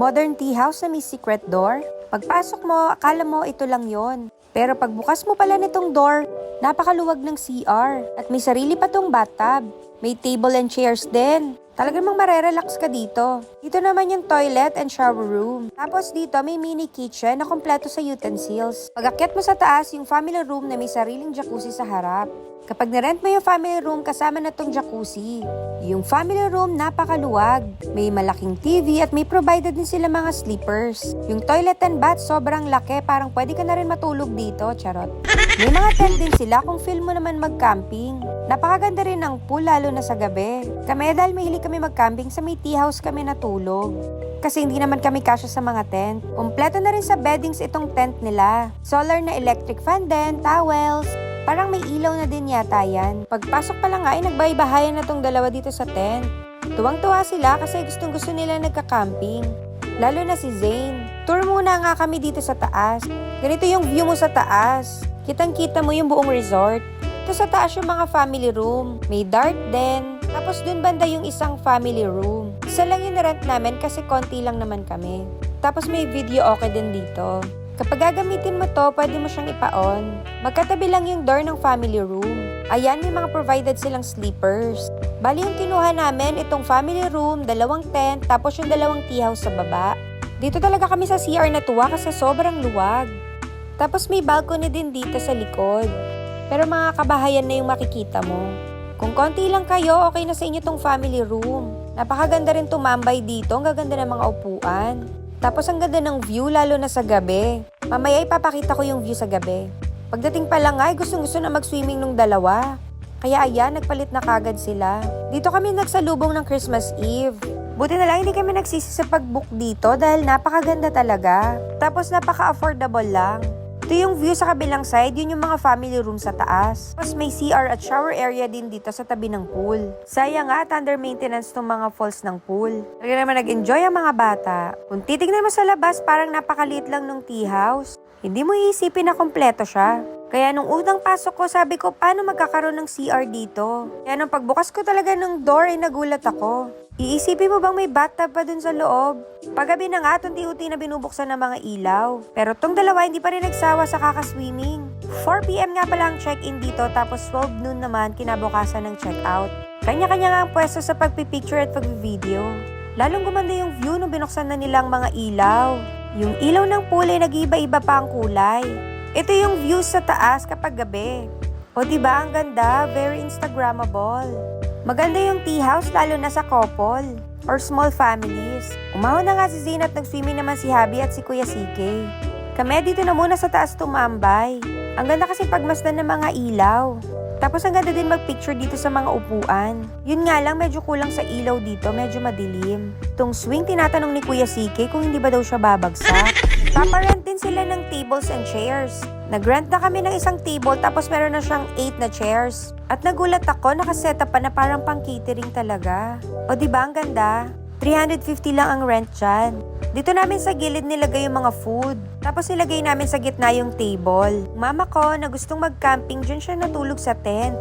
Modern tea house na may secret door. Pagpasok mo, akala mo ito lang yon. Pero pagbukas mo pala nitong door, napakaluwag ng CR. At may sarili pa tong bathtub. May table and chairs din. Talagang mang marerelax ka dito. Dito naman yung toilet and shower room. Tapos dito may mini kitchen na kompleto sa utensils. Pag mo sa taas, yung family room na may sariling jacuzzi sa harap. Kapag narent mo yung family room, kasama na tong jacuzzi. Yung family room, napakaluwag. May malaking TV at may provided din sila mga sleepers. Yung toilet and bath, sobrang laki. Parang pwede ka na rin matulog dito, charot. May mga tent din sila kung feel mo naman mag-camping. Napakaganda rin ng pool, lalo na sa gabi. Kami dahil mahilig kami mag-camping, sa may tea house kami natulog. Kasi hindi naman kami kasya sa mga tent. Kompleto na rin sa beddings itong tent nila. Solar na electric fan din, towels, Parang may ilaw na din yata yan. Pagpasok pa lang nga ay nagbaybahayan na tong dalawa dito sa tent. Tuwang-tuwa sila kasi gustong gusto nila nagka-camping. Lalo na si Zane. Tour muna nga kami dito sa taas. Ganito yung view mo sa taas. Kitang-kita mo yung buong resort. Ito sa taas yung mga family room. May dart din. Tapos dun banda yung isang family room. Isa lang yung rent namin kasi konti lang naman kami. Tapos may video okay din dito. Kapag gagamitin mo to, pwede mo siyang ipa-on. Magkatabi lang yung door ng family room. Ayan, may mga provided silang sleepers. Bali yung kinuha namin, itong family room, dalawang tent, tapos yung dalawang tea house sa baba. Dito talaga kami sa CR natuwa kasi sobrang luwag. Tapos may balcony din dito sa likod. Pero mga kabahayan na yung makikita mo. Kung konti lang kayo, okay na sa inyo tong family room. Napakaganda rin tumambay dito, ang gaganda ng mga upuan. Tapos ang ganda ng view lalo na sa gabi. Mamaya ipapakita ko yung view sa gabi. Pagdating pa lang ay gustong gusto na mag-swimming nung dalawa. Kaya ayan, nagpalit na kagad sila. Dito kami nagsalubong ng Christmas Eve. Buti na lang hindi kami nagsisi sa pag-book dito dahil napakaganda talaga. Tapos napaka-affordable lang. Ito yung view sa kabilang side, yun yung mga family room sa taas. Tapos may CR at shower area din dito sa tabi ng pool. Sayang nga at under maintenance tong mga falls ng pool. Talaga naman nag-enjoy ang mga bata. Kung titignan mo sa labas, parang napakaliit lang nung tea house. Hindi mo iisipin na kompleto siya. Kaya nung unang pasok ko, sabi ko, paano magkakaroon ng CR dito? Kaya nung pagbukas ko talaga ng door, ay nagulat ako. Iisipin mo bang may bathtub pa dun sa loob? Paggabi na nga, unti-unti na binubuksan ng mga ilaw. Pero tong dalawa hindi pa rin nagsawa sa kakaswimming. 4pm nga pala ang check-in dito tapos 12 noon naman kinabukasan ng check-out. Kanya-kanya nga ang pwesto sa pagpipicture at pagvideo. Lalong gumanda yung view nung binuksan na nilang mga ilaw. Yung ilaw ng pool ay nag-iba-iba pa ang kulay. Ito yung view sa taas kapag gabi. O di ba ang ganda, very instagrammable. Maganda yung tea house lalo na sa couple or small families. Umahon na nga si Zane at nag-swimming naman si Habi at si Kuya CK. Kami dito na muna sa taas tumambay. Ang ganda kasi pagmasdan ng mga ilaw. Tapos ang ganda din magpicture dito sa mga upuan. Yun nga lang medyo kulang sa ilaw dito, medyo madilim. Tung swing tinatanong ni Kuya CK kung hindi ba daw siya babagsak. Paparent din sila ng tables and chairs. Nag-rent na kami ng isang table tapos meron na siyang 8 na chairs. At nagulat ako, nakaset up pa na parang pang catering talaga. O di ba ang ganda? 350 lang ang rent dyan. Dito namin sa gilid nilagay yung mga food. Tapos nilagay namin sa gitna yung table. Mama ko na gustong mag-camping, dyan siya natulog sa tent.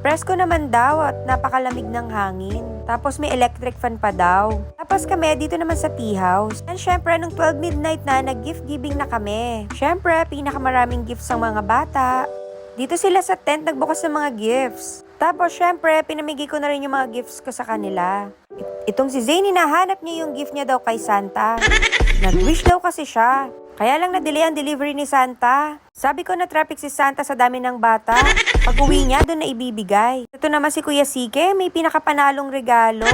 Presko naman daw at napakalamig ng hangin. Tapos may electric fan pa daw. Tapos kami dito naman sa tea house. And syempre, nung 12 midnight na, nag-gift giving na kami. Syempre, pinakamaraming gifts ang mga bata. Dito sila sa tent nagbukas ng mga gifts. Tapos syempre, pinamigay ko na rin yung mga gifts ko sa kanila. It- Itong si Zane, hinahanap niya yung gift niya daw kay Santa. Nag-wish daw kasi siya. Kaya lang na-delay ang delivery ni Santa. Sabi ko na traffic si Santa sa dami ng bata. Pag uwi niya, doon na ibibigay. Ito naman si Kuya Sike, may pinakapanalong regalo.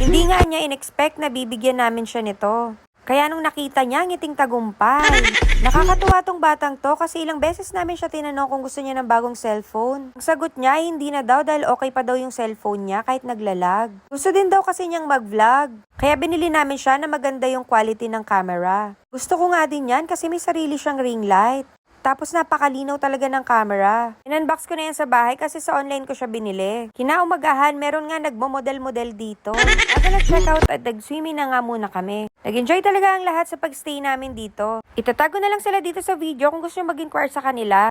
Hindi nga niya in-expect na bibigyan namin siya nito. Kaya nung nakita niya, ngiting tagumpay. Nakakatuwa tong batang to kasi ilang beses namin siya tinanong kung gusto niya ng bagong cellphone. Ang sagot niya, hindi na daw dahil okay pa daw yung cellphone niya kahit naglalag. Gusto din daw kasi niyang mag-vlog. Kaya binili namin siya na maganda yung quality ng camera. Gusto ko nga din yan kasi may sarili siyang ring light. Tapos napakalinaw talaga ng camera. In-unbox ko na yan sa bahay kasi sa online ko siya binili. Kinaumagahan, meron nga nagmo-model-model dito. Ako nag-check out at nag-swimming na nga muna kami. Nag-enjoy talaga ang lahat sa pag-stay namin dito. Itatago na lang sila dito sa video kung gusto nyo mag-inquire sa kanila.